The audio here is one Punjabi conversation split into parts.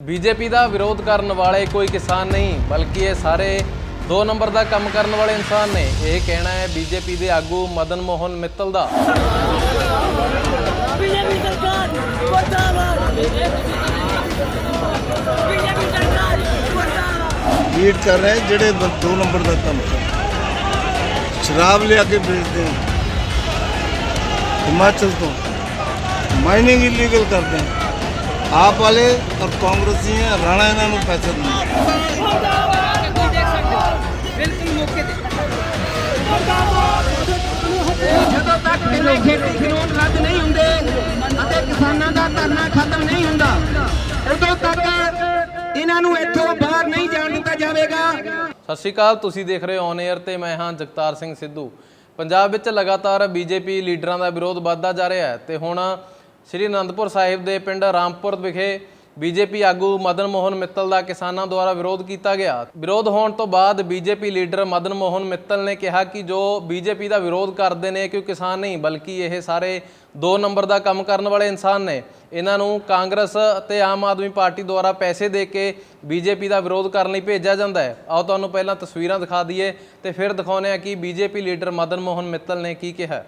ਬੀਜੇਪੀ ਦਾ ਵਿਰੋਧ ਕਰਨ ਵਾਲੇ ਕੋਈ ਕਿਸਾਨ ਨਹੀਂ ਬਲਕਿ ਇਹ ਸਾਰੇ ਦੋ ਨੰਬਰ ਦਾ ਕੰਮ ਕਰਨ ਵਾਲੇ ਇਨਸਾਨ ਨੇ। ਇਹ ਕਹਿਣਾ ਹੈ ਬੀਜੇਪੀ ਦੇ ਆਗੂ ਮਦਨ ਮੋਹਨ ਮਿੱਤਲ ਦਾ। ਬੀਜੇਪੀ ਕਰ ਰਹੇ ਜਿਹੜੇ ਦੋ ਨੰਬਰ ਦਾ ਕੰਮ ਕਰ ਸ਼ਰਾਬ ਲਿਆ ਕੇ ਵੇਚਦੇ ਹਿਮਾਚਲ ਤੋਂ। ਮਾਈਨਿੰਗ ਇਲੀਗਲ ਕਰਦੇ ਆਪ ਵਾਲੇ ਔਰ ਕਾਂਗਰਸੀ ਰਾਣਾ ਇਹਨਾਂ ਨੂੰ ਪੈਸੇ ਦਿੰਦੇ ਜਦੋਂ ਤੱਕ ਕਿਲੇ ਖੇਤੀ ਕਾਨੂੰਨ ਰੱਦ ਨਹੀਂ। ਹੁੰਦੇ ਅਤੇ ਕਿਸਾਨਾਂ ਦਾ ਧਰਨਾ ਖਤਮ ਨਹੀਂ ਹੁੰਦਾ ਉਦੋਂ ਤੱਕ ਇਹਨਾਂ ਨੂੰ ਇੱਥੋਂ ਬਾਹਰ ਨਹੀਂ ਜਾਣ ਦਿੱਤਾ ਜਾਵੇਗਾ ਸਤਿ ਸ਼੍ਰੀ ਅਕਾਲ, ਤੁਸੀਂ ਦੇਖ ਰਹੇ ਹੋ ਔਨ 에ਅਰ ਤੇ ਮੈਂ ਹਾਂ ਜਗਤਾਰ ਸਿੰਘ ਸਿੱਧੂ। ਪੰਜਾਬ ਵਿੱਚ ਲਗਾਤਾਰ ਬੀਜੇਪੀ ਲੀਡਰਾਂ ਦਾ ਵਿਰੋਧ ਵੱਧਦਾ ਜਾ ਰਿਹਾ ਹੈ ਤੇ ਹੁਣ ਸ੍ਰੀ ਅਨੰਦਪੁਰ ਸਾਹਿਬ ਦੇ ਪਿੰਡ ਰਾਮਪੁਰ ਵਿਖੇ ਬੀਜੇਪੀ ਆਗੂ ਮਦਨ ਮੋਹਨ ਮਿੱਤਲ ਦਾ ਕਿਸਾਨਾਂ ਦੁਆਰਾ ਵਿਰੋਧ ਕੀਤਾ ਗਿਆ। ਵਿਰੋਧ ਹੋਣ ਤੋਂ ਬਾਅਦ ਬੀਜੇਪੀ ਲੀਡਰ ਮਦਨ ਮੋਹਨ ਮਿੱਤਲ ਨੇ ਕਿਹਾ ਕਿ ਜੋ ਬੀਜੇਪੀ ਦਾ ਵਿਰੋਧ ਕਰਦੇ ਨੇ ਕਿ ਕਿਸਾਨ ਨਹੀਂ, ਬਲਕਿ ਇਹ ਸਾਰੇ ਦੋ ਨੰਬਰ ਦਾ ਕੰਮ ਕਰਨ ਵਾਲੇ ਇਨਸਾਨ ਨੇ। ਇਹਨਾਂ ਨੂੰ ਕਾਂਗਰਸ ਅਤੇ ਆਮ ਆਦਮੀ ਪਾਰਟੀ ਦੁਆਰਾ ਪੈਸੇ ਦੇ ਕੇ ਬੀਜੇਪੀ ਦਾ ਵਿਰੋਧ ਕਰਨ ਲਈ ਭੇਜਿਆ ਜਾਂਦਾ ਹੈ। ਆਓ ਤੁਹਾਨੂੰ ਪਹਿਲਾਂ ਤਸਵੀਰਾਂ ਦਿਖਾ ਦਈਏ ਤੇ ਫਿਰ ਦਿਖਾਉਂਦੇ ਆ ਕਿ ਬੀਜੇਪੀ ਲੀਡਰ ਮਦਨ ਮੋਹਨ ਮਿੱਤਲ ਨੇ ਕੀ ਕਿਹਾ।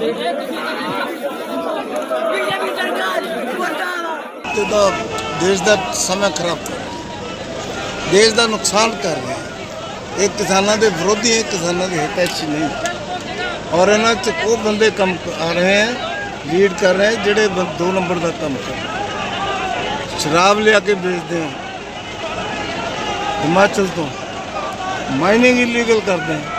ਤੇ ਤਾਂ ਦੇਸ਼ ਦਾ ਸਮਾਂ ਖਰਾਬ ਕਰ ਰਹੇ। ਦੇਸ਼ ਦਾ ਨੁਕਸਾਨ ਕਰ ਰਿਹਾ। ਇਹ ਕਿਸਾਨਾਂ ਦੇ ਵਿਰੋਧੀ ਹੈ, ਕਿਸਾਨਾਂ ਦੇ ਹਿਤੈਸ਼ੀ ਨਹੀਂ। ਔਰ ਇਹਨਾਂ ਚ ਉਹ ਬੰਦੇ ਕੰਮ ਆ ਰਹੇ ਹੈ ਲੀਡ ਕਰ ਰਹੇ ਜਿਹੜੇ ਦੋ ਨੰਬਰ ਦਾ ਕੰਮ ਕਰ ਰਹੇ ਸ਼ਰਾਬ ਲਿਆ ਕੇ ਵੇਚਦੇ हैं ਹਿਮਾਚਲ ਤੋਂ ਮਾਈਨਿੰਗ ਇਲੀਗਲ ਕਰਦੇ हैं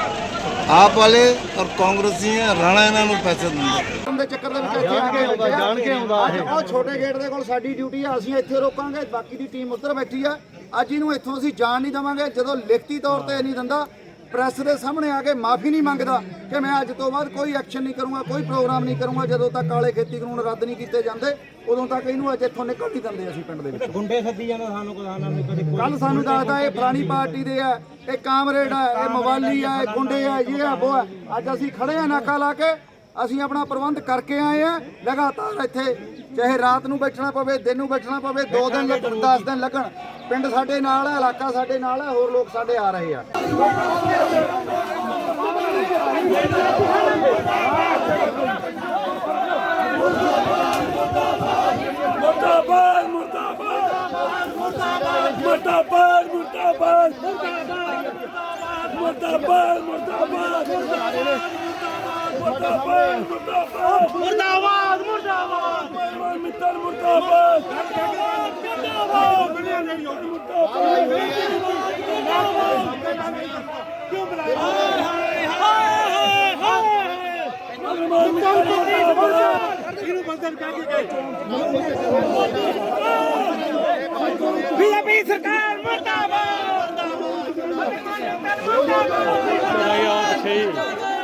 ਆਪ ਵਾਲੇ ਔਰ ਕਾਂਗਰਸੀ ਹੈ ਰਾਣਾ ਇਹਨਾਂ ਨੂੰ ਪੈਸੇ ਦਿੰਦੇ ਦੇ ਚੱਕਰ ਦੇ ਵਿੱਚ ਇੱਥੇ ਆ ਕੇ ਆਉਂਦਾ ਜਾਣ ਕੇ ਆਉਂਦਾ ਇਹ। ਉਹ ਛੋਟੇ ਗੇਟ ਦੇ ਕੋਲ ਸਾਡੀ ਡਿਊਟੀ ਆ ਅਸੀਂ ਇੱਥੇ ਰੋਕਾਂਗੇ ਬਾਕੀ ਦੀ ਟੀਮ ਉੱਧਰ ਬੈਠੀ ਆ। ਅੱਜ ਇਹਨੂੰ ਇੱਥੋਂ ਅਸੀਂ ਜਾਣ ਨਹੀਂ ਦਵਾਂਗੇ ਜਦੋਂ ਲਿਖਤੀ ਤੌਰ ਤੇ ਨਹੀਂ ਦਿੰਦਾ ਪ੍ਰੈਸ ਦੇ ਸਾਹਮਣੇ ਆ ਕੇ ਮਾਫੀ ਨਹੀਂ ਮੰਗਦਾ ਕਿ ਮੈਂ ਅੱਜ ਤੋਂ ਬਾਅਦ ਕੋਈ ਐਕਸ਼ਨ ਨਹੀਂ ਕਰੂੰਗਾ ਕੋਈ ਪ੍ਰੋਗਰਾਮ ਨਹੀਂ ਕਰੂੰਗਾ ਜਦੋਂ ਤੱਕ ਕਾਲੇ ਖੇਤੀ ਕਾਨੂੰਨ ਰੱਦ ਨਹੀਂ ਕੀਤੇ ਜਾਂਦੇ ਉਦੋਂ ਤੱਕ ਇਹਨੂੰ ਅੱਜ ਇੱਥੋਂ ਨਿਕਲ ਨਹੀਂ ਦਿੰਦੇ ਅਸੀਂ ਪਿੰਡ ਦੇ ਵਿੱਚ। ਗੁੰਡੇ ਸੱਦੀ ਜਾਂਦਾ ਸਾਨੂੰ ਕਿਸਾਨਾਂ ਨੇ ਕਦੇ ਕੱਲ ਸਾਨੂੰ ਦੱਸਦਾ ਇਹ ਫਲਾਣੀ ਪਾਰਟੀ ਦੇ ਆ ਇਹ ਕਾਮਰੇਡ ਆ ਇਹ ਮਵਾਲੀ ਆ ਇਹ ਗੁੰਡੇ ਆ ਇਹ ਆ ਉਹ ਆ। ਅੱਜ ਅਸੀਂ ਖੜੇ ਆ ਨਾਕਾ ਲਾ ਕੇ ਅਸੀਂ ਆਪਣਾ ਪ੍ਰਬੰਧ ਕਰਕੇ ਆਏ ਆ, ਲਗਾਤਾਰ ਇੱਥੇ, ਚਾਹੇ ਰਾਤ ਨੂੰ ਬੈਠਣਾ ਪਵੇ, ਦਿਨ ਨੂੰ ਬੈਠਣਾ ਪਵੇ 2 ਦਿਨ ਲੱਗਣ 10 ਦਿਨ ਲੱਗਣ, ਪਿੰਡ ਸਾਡੇ ਨਾਲ ਆ, ਇਲਾਕਾ ਸਾਡੇ ਨਾਲ ਆ, ਹੋਰ ਲੋਕ ਸਾਡੇ ਆ ਰਹੇ ਆ। ਮੁਰਦਾਬਾਦ ਮੁਰਦਾਬਾਦ ਮੁਰਦਾਬਾਦ ਮੁਰਦਾਬਾਦ ਮੁਰਦਾਬਾਦ ਮੁਰਦਾਬਾਦ ਮੁਰਦਾਬਾਦ ਮੁਰਦਾਬਾਦ। ਮੁਰਦਾਬਾਦ ਮੁਰਦਾਬਾਦ। ਮਹਿਮਾਨ ਮਿੱਤਰ ਮੁਰਦਾਬਾਦ। ਮੁਰਦਾਬਾਦ ਇਹਨੂੰ ਬੰਦਨ ਕਰਕੇ ਗਏ ਬੀਜੇਪੀ ਸਰਕਾਰ ਮੁਰਦਾਬਾਦ। ਮੁਰਦਾਬਾਦ। ਮੁਰਦਾਬਾਦ।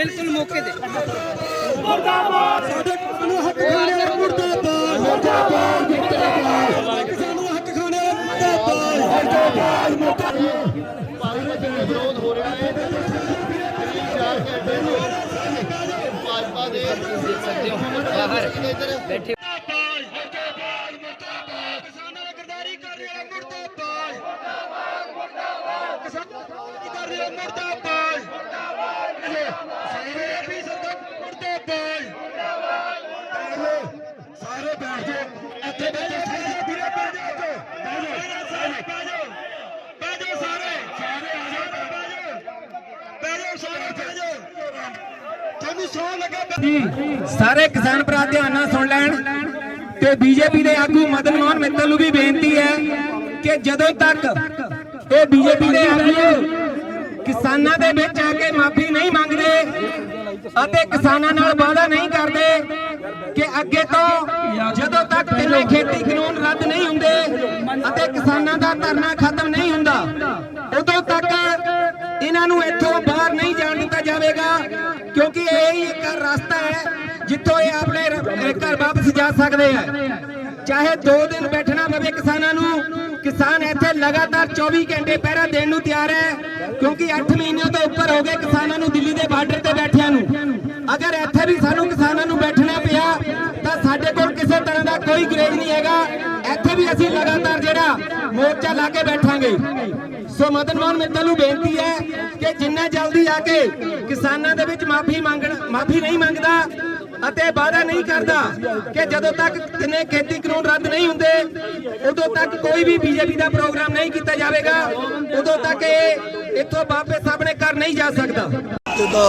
ਬਿਲਕੁਲ ਮੌਕੇ ਤੇ। ਮੁਰਦਾਬਾਦ ਸਾਡੇ ਕਿਸਾਨ ਹੱਕ ਖਾਣੇ ਵਾਲੇ ਮੁਰਦਾਬਾਦ ਮੁਰਦਾਬਾਦ ਮੁਰਦਾਬਾਦ, ਕਿਸਾਨ ਹੱਕ ਖਾਣੇ ਵਾਲੇ ਮੁਰਦਾਬਾਦ ਮੁਰਦਾਬਾਦ ਮੁਰਦਾਬਾਦ ਭਾਰੀ ਵਿੱਚ ਵਿਰੋਧ ਹੋ ਰਿਹਾ ਹੈ ਕਰੀਬ 4 ਘੰਟੇ ਤੋਂ ਭਾਜਪਾ ਦੇ ਸੱਜੇ ਬਾਹਰ ਬੈਠੇ ਮੁਰਦਾਬਾਦ ਮੁਰਦਾਬਾਦ ਮੁਰਦਾਬਾਦ ਕਿਸਾਨ ਕਰ ਰਿਹਾ, ਮੁਰਦਾਬਾਦ। ਸਾਰੇ ਕਿਸਾਨ ਭਰਾ ਧਿਆਨ ਨਾਲ ਸੁਣ ਲੈਣ ਤੇ ਬੀਜੇਪੀ ਦੇ ਆਗੂ ਮਦਨ ਮੋਹਨ ਮਿੱਤਲ ਨੂੰ ਵੀ ਬੇਨਤੀ ਹੈ ਕਿ ਜਦੋਂ ਤੱਕ ਇਹ ਬੀਜੇਪੀ ਦੇ ਆਗੂ ਕਿਸਾਨਾਂ ਦੇ ਵਿੱਚ ਆ ਕੇ ਮਾਫੀ ਨਹੀਂ ਮੰਗਦੇ ਅਤੇ ਕਿਸਾਨਾਂ ਨਾਲ ਵਾਅਦਾ ਨਹੀਂ ਕਰਦੇ ਕਿ ਅੱਗੇ ਤੋਂ ਜਦੋਂ ਤੱਕ ਤਿੰਨੇ ਖੇਤੀ ਕਾਨੂੰਨ ਰੱਦ ਨਹੀਂ ਹੁੰਦੇ ਅਤੇ ਕਿਸਾਨਾਂ ਦਾ ਧਰਨਾ ਖਤਮ ਨਹੀਂ ਹੁੰਦਾ, ਉਦੋਂ ਤੱਕ ਇਹਨਾਂ ਨੂੰ ਇੱਥੋਂ ਜਿੱਥੋਂ ਇਹ ਆਪਣੇ ਘਰ ਵਾਪਸ ਜਾ ਸਕਦੇ ਆ। ਚਾਹੇ 2 ਦਿਨ ਬੈਠਣਾ ਪਵੇ ਕਿਸਾਨਾਂ ਨੂੰ, ਕਿਸਾਨ ਇੱਥੇ ਲਗਾਤਾਰ 24 ਘੰਟੇ ਪਹਿਰਾ ਦੇਣ ਨੂੰ ਤਿਆਰ ਹੈ, ਕਿਉਂਕਿ 8 ਮਹੀਨਿਆਂ ਤੋਂ ਉੱਪਰ ਹੋ ਗਏ ਕਿਸਾਨਾਂ ਨੂੰ ਦਿੱਲੀ ਦੇ ਬਾਰਡਰ ਤੇ ਬੈਠਿਆਂ ਨੂੰ। ਅਗਰ ਇੱਥੇ ਵੀ ਸਾਨੂੰ ਕਿਸਾਨਾਂ ਨੂੰ ਬੈਠਣਾ ਪਿਆ, ਤਾਂ ਸਾਡੇ ਕੋਲ ਕਿਸੇ ਤਰ੍ਹਾਂ ਦਾ ਕੋਈ ਗਰੇਜ ਨਹੀਂ ਹੈਗਾ। ਇੱਥੇ ਵੀ ਅਸੀਂ ਲਗਾਤਾਰ ਮੋਰਚਾ ਲਾ ਕੇ ਬੈਠਾਂਗੇ। ਸੋ ਮਦਨ ਮੋਹਨ ਮਿੱਤਲ ਨੂੰ ਬੇਨਤੀ ਹੈ ਕਿ ਜਿੰਨਾ ਜਲਦੀ ਆ ਕੇ ਕਿਸਾਨਾਂ ਦੇ ਵਿੱਚ ਮਾਫੀ ਮੰਗਣ ਮਾਫੀ ਨਹੀਂ ਮੰਗਦਾ ਅਤੇ ਵਾਅਦਾ ਨਹੀਂ ਕਰਦਾ ਕਿ ਜਦੋਂ ਤੱਕ ਕਿੰਨੇ ਖੇਤੀ ਕਾਨੂੰਨ ਰੱਦ ਨਹੀਂ ਹੁੰਦੇ, ਉਦੋਂ ਤੱਕ ਕੋਈ ਵੀ ਬੀਜੇਪੀ ਦਾ ਪ੍ਰੋਗਰਾਮ ਨਹੀਂ ਕੀਤਾ ਜਾਵੇਗਾ, ਉਦੋਂ ਤੱਕ ਇਹ ਇੱਥੋਂ ਵਾਪਸ ਆਪਣੇ ਘਰ ਨਹੀਂ ਜਾ ਸਕਦਾ।